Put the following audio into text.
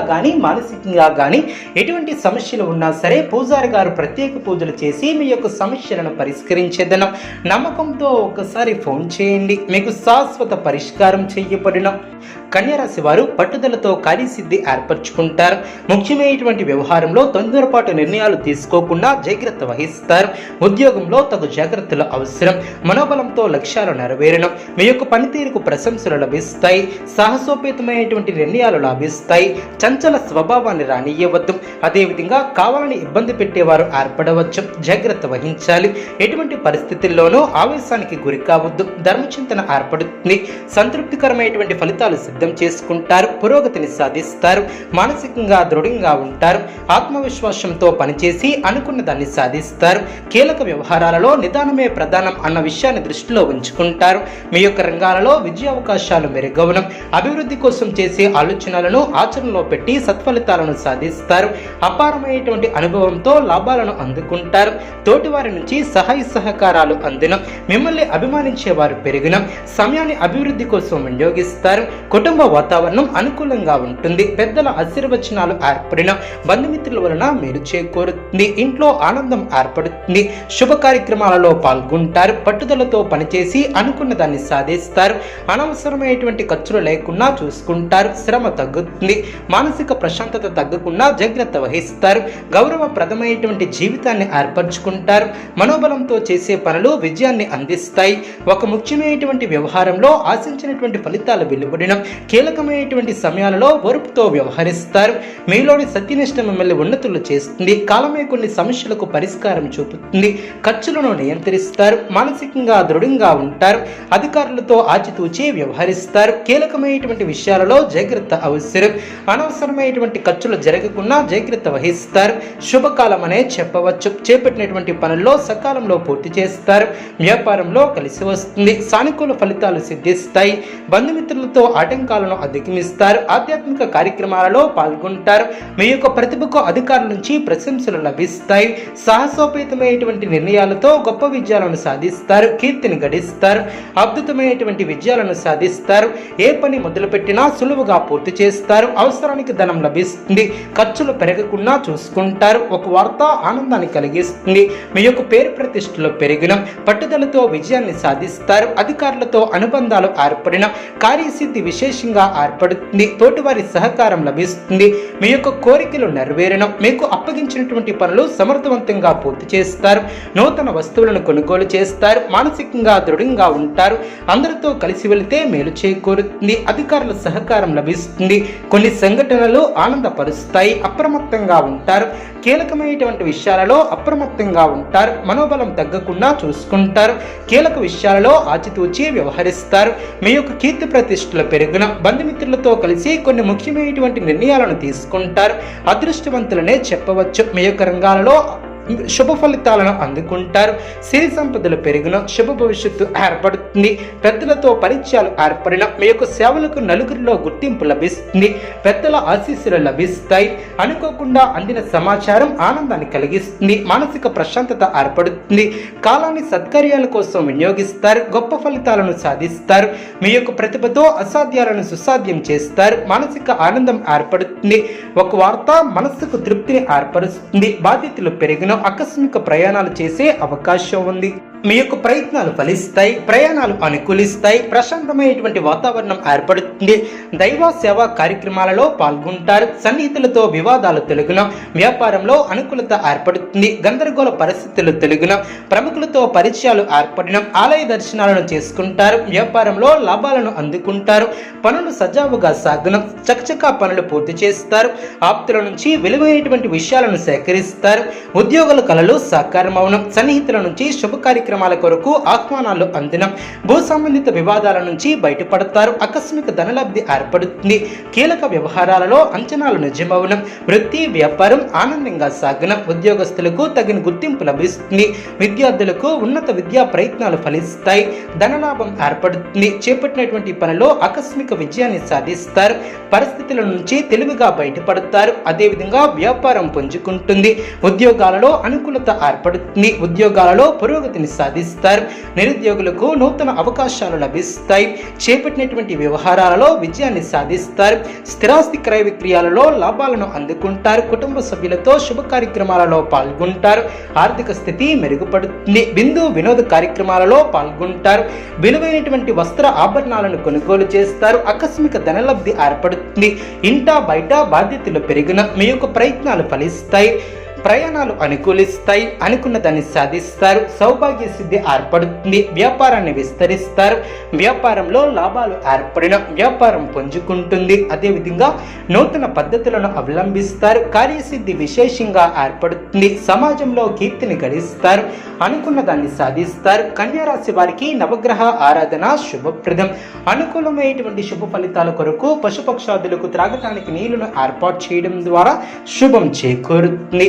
కానీ మానసికంగా కానీ ఎటువంటి సమస్యలు ఉన్నా సరే పూజారి గారు ప్రత్యేక పూజలు చేసి మీ యొక్క సమస్యలను పరిష్కరించేదనం. నమ్మకంతో ఒకసారి ఫోన్ చేయండి. మీకు శాశ్వత పరిష్కారం చేయబడిన. కన్యరాశి వారు పట్టుదలతో కార్యసిద్ధి ఏర్పరచుకుంటారు. ముఖ్యమైనటువంటి వ్యవహారంలో తొందరపాటు నిర్ణయాలు తీసుకోకుండా జాగ్రత్త వహిస్తారు. ఉద్యోగంలో తగు జాగ్రత్తలు అవసరం. మనోబలంతో లక్ష్యాలు నెరవేరడం. మీ యొక్క పనితీరుకు ప్రశంసలు లభిస్తాయి. సాహసోపేతమైనటువంటి నిర్ణయాలు లభిస్తాయి. చంచల స్వభావాన్ని రానియవద్దు అదేవిధంగా కావాలని ఇబ్బంది పెట్టేవారు ఏర్పడవచ్చు. జాగ్రత్త వహించాలి. ఎటువంటి పరిస్థితుల్లోనూ ఆవేశానికి గురి కావద్దు. ధర్మచింతన ఏర్పడుతుంది. సంతృప్తికరమైనటువంటి ఫలితాలు సిద్ధం చేసుకుంటారు. పురోగతిని సాధిస్తారు. మానసికంగా దృఢంగా ఉంటారు. ఆత్మవిశ్వాసంతో పనిచేసి అనుకున్న దాన్ని సాధిస్తారు. కీలక వ్యవహారాలలో నిదానమే ప్రధానం అన్న విషయాన్ని దృష్టిలో ఉంచుకుంటారు. మీ యొక్క రంగాలలో విజయ అవకాశాలు మెరుగవనం అభివృద్ధి కోసం చేసే ఆలోచనలను ఆచరణలో పెట్టి సత్ఫలితాలను సాధిస్తారు. అపారమైనటువంటి అనుభవంతో లాభాలను అందుకుంటారు. తోటివారి నుంచి సహాయ సహకారాలు అందిన మిమ్మల్ని అభిమానించే వారు పెరిగిన సమయాన్ని అభివృద్ధి కోసం వినియోగిస్తారు. కుటుంబ వాతావరణం అనుకూలంగా ఉంటుంది. పెద్దల ఆశీర్వచనాలు ఏర్పడిన బంధుమిత్రుల వలన మీరు చేకూరుతుంది. ఇంట్లో ఆనందం ఏర్పడుతుంది. శుభ కార్యక్రమాలలో పాల్గొంటారు. పట్టుదలతో పనిచేసి అనుకున్న దాన్ని సాధిస్తారు. అనవసరమైనటువంటి ఖర్చులు లేకుండా చూసుకుంటారు. శ్రమ తగ్గుతుంది. మానసిక ప్రశాంతత తగ్గకుండా జాగ్రత్త వహిస్తారు. గౌరవప్రదమైనటువంటి జీవితాన్ని ఏర్పరచుకుంటారు. మనోబలంతో చేసే పనులు విజయాన్ని అందిస్తాయి. ఒక ముఖ్యమైనటువంటి వ్యవహారంలో ఆశించినటువంటి ఫలితాలు వెలువడిన కీలకమైనటువంటి సమయాలలో ఓర్పుతో వ్యవహరిస్తారు. మీలోని సత్యనిష్ట మిమ్మల్ని ఉన్నతులు చేస్తుంది. కాలమే కొన్ని సమస్యలకు పరిష్కారం చూపుతుంది. ఖర్చులను నియంత్రిస్తారు. మానసికంగా దృఢంగా ఉంటారు. అధికారులతో ఆచితూచి వ్యవహరిస్తారు. కీలకమైనటువంటి విషయాలలో జాగ్రత్త అవసరం. అనవసరమైనటువంటి ఖర్చులు జరగకుండా జాగ్రత్త వహిస్తారు. శుభకాలం అనే చెప్పవచ్చు. చేపట్టినటువంటి పనుల్లో సకాలంలో పూర్తి చేస్తారు. వ్యాపారంలో కలిసి వస్తుంది. సానుకూల ఫలితాలు సిద్ధిస్తాయి. బంధుమిత్రులతో ఆటంకాలను అధిగమిస్తారు. ఆధ్యాత్మిక కార్యక్రమాలలో పాల్గొంటారు. మీ యొక్క ప్రతిభకు అధికారుల నుంచి ప్రశంసలు లభిస్తాయి. సాహసోపేతమైనటువంటి నిర్ణయాలతో గొప్ప విజయాలను సాధిస్తారు. కీర్తిని గడిస్తారు. అద్భుతమైనటువంటి విజయాలను సాధిస్తారు. ఏ పని మొదలుపెట్టినా సులువుగా పూర్తి చేస్తారు. అవసరానికి ధనం లభిస్తుంది. ఖర్చులు పెరగకుండా చూసుకుంటారు. ఒక వార్త ఆనందాన్ని కలిగిస్తుంది. మీ యొక్క పేరు ప్రతిష్టలు పెరిగిన పట్టుదలతో విజయాన్ని సాధిస్తారు. అధికారులతో అనుబంధాలు ఏర్పడిన కార్యసిద్ధి విశేషంగా ఏర్పడుతుంది. తోటివారి సహకారం లభిస్తుంది. మీ యొక్క కోరికలు నెరవేరడం మీకు అప్పగించినటువంటి పనులు సమర్థవంతంగా పూర్తి చేస్తారు. నూతన వస్తువులను కొనుగోలు చేస్తారు. మానసికంగా దృఢంగా ఉంటారు. అందరితో కలిసి వెళితే మేలు చేకూరుతుంది. అధికారుల సహకారం లభిస్తుంది. కొన్ని సంఘటన సంఘటనలు ఆనందపరుస్తాయి అప్రమత్తంగా ఉంటారు. కీలకమైనటువంటి విషయాలలో అప్రమత్తంగా ఉంటారు. మనోబలం తగ్గకుండా చూసుకుంటారు. కీలక విషయాలలో ఆచితూచి వ్యవహరిస్తారు. మీ యొక్క కీర్తి ప్రతిష్టలు పెరుగున బంధుమిత్రులతో కలిసి కొన్ని ముఖ్యమైనటువంటి నిర్ణయాలను తీసుకుంటారు. అదృష్టవంతులనే చెప్పవచ్చు. మీ యొక్క రంగాలలో శుభ ఫలితాలను అందుకుంటారు. సిరి సంపదలు పెరిగిన శుభ భవిష్యత్తు ఏర్పడుతుంది. పెద్దలతో పరిచయాలు ఏర్పడిన మీ యొక్క సేవలకు నలుగురిలో గుర్తింపు లభిస్తుంది. పెద్దల ఆశీస్సులు లభిస్తాయి. అనుకోకుండా అందిన సమాచారం ఆనందాన్ని కలిగిస్తుంది. మానసిక ప్రశాంతత ఏర్పడుతుంది. కాలాన్ని సత్కార్యాల కోసం వినియోగిస్తారు. గొప్ప ఫలితాలను సాధిస్తారు. మీ యొక్క ప్రతిభతో అసాధ్యాలను సుసాధ్యం చేస్తారు. మానసిక ఆనందం ఏర్పడుతుంది. ఒక వార్త మనస్సుకు తృప్తిని ఏర్పరుస్తుంది. బాధ్యతలు పెరిగిన ఆకస్మిక ప్రయాణాలు చేసే అవకాశం ఉంది. మీ యొక్క ప్రయత్నాలు ఫలిస్తాయి ప్రయాణాలు అనుకూలిస్తాయి ప్రశాంతమైనటువంటి వాతావరణం ఏర్పడుతుంది. దైవ సేవా కార్యక్రమాలలో పాల్గొంటారు. సన్నిహితులతో వివాదాలు తెలుగున వ్యాపారంలో అనుకూలత ఏర్పడుతుంది. గందరగోళ పరిస్థితులు తెలుగున ప్రముఖులతో పరిచయాలు ఏర్పడిన ఆలయ దర్శనాలను చేసుకుంటారు. వ్యాపారంలో లాభాలను అందుకుంటారు. పనులు సజావుగా సాగున చకచకా పనులు పూర్తి చేస్తారు. ఆప్తుల నుంచి విలువైనటువంటి విషయాలను సేకరిస్తారు. ఉద్యోగుల కళలు సాకారం అవనం సన్నిహితుల నుంచి శుభ కార్యక్రమాల కొరకు ఆహ్వానాలు అందిన. భూ సంబంధిత వివాదాల నుంచి బయటపడతారు. ఆకస్మిక ధనలబ్ధి ఏర్పడుతుంది. కీలక వ్యవహారాలలో అంచనాలు నిజమవనం. వృత్తి వ్యాపారం ఆనందంగా సాగనం. ఉద్యోగస్తులకు తగిన గుర్తింపు లభిస్తుంది. విద్యార్థులకు ఉన్నత విద్యా ప్రయత్నాలు ఫలిస్తాయి. ధనలాభం ఏర్పడుతుంది. చేపట్టినటువంటి పనిలో ఆకస్మిక విజయాన్ని సాధిస్తారు. పరిస్థితుల నుంచి తెలివిగా బయటపడతారు. అదేవిధంగా వ్యాపారం పుంజుకుంటుంది. ఉద్యోగాలలో అనుకూలత ఏర్పడుతుంది. ఉద్యోగాలలో పురోగతిని సాధిస్తారు. నిరుద్యోగులకు నూతన అవకాశాలు లభిస్తాయి. చేపట్టినటువంటి వ్యవహారాలలో విజయాన్ని సాధిస్తారు. స్థిరాస్తి క్రయ విక్రయాలలో లాభాలను అందుకుంటారు. కుటుంబ సభ్యులతో శుభ కార్యక్రమాలలో పాల్గొంటారు. ఆర్థిక స్థితి మెరుగుపడుతుంది. బిందు వినోద కార్యక్రమాలలో పాల్గొంటారు. విలువైనటువంటి వస్త్ర ఆభరణాలను కొనుగోలు చేస్తారు. ఆకస్మిక ధనలబ్ధి ఏర్పడుతుంది. ఇంటా బయట బాధ్యతలు పెరిగిన మీ యొక్క ప్రయత్నాలు ఫలిస్తాయి. ప్రయాణాలు అనుకూలిస్తాయి అనుకున్న దాన్ని సాధిస్తారు సౌభాగ్య సిద్ధి ఏర్పడుతుంది వ్యాపారాన్ని విస్తరిస్తారు వ్యాపారంలో లాభాలు ఏర్పడిన వ్యాపారం పుంజుకుంటుంది. అదేవిధంగా నూతన పద్ధతులను అవలంబిస్తారు కార్యసిద్ధి విశేషంగా ఏర్పడుతుంది సమాజంలో కీర్తిని గడిస్తారు అనుకున్న దాన్ని సాధిస్తారు. కన్యారాశి వారికి నవగ్రహ ఆరాధన శుభప్రదం. అనుకూలమైనటువంటి శుభ ఫలితాల కొరకు పశుపక్షాదులకు త్రాగటానికి నీళ్ళను ఏర్పాటు చేయడం ద్వారా శుభం చేకూరుతుంది.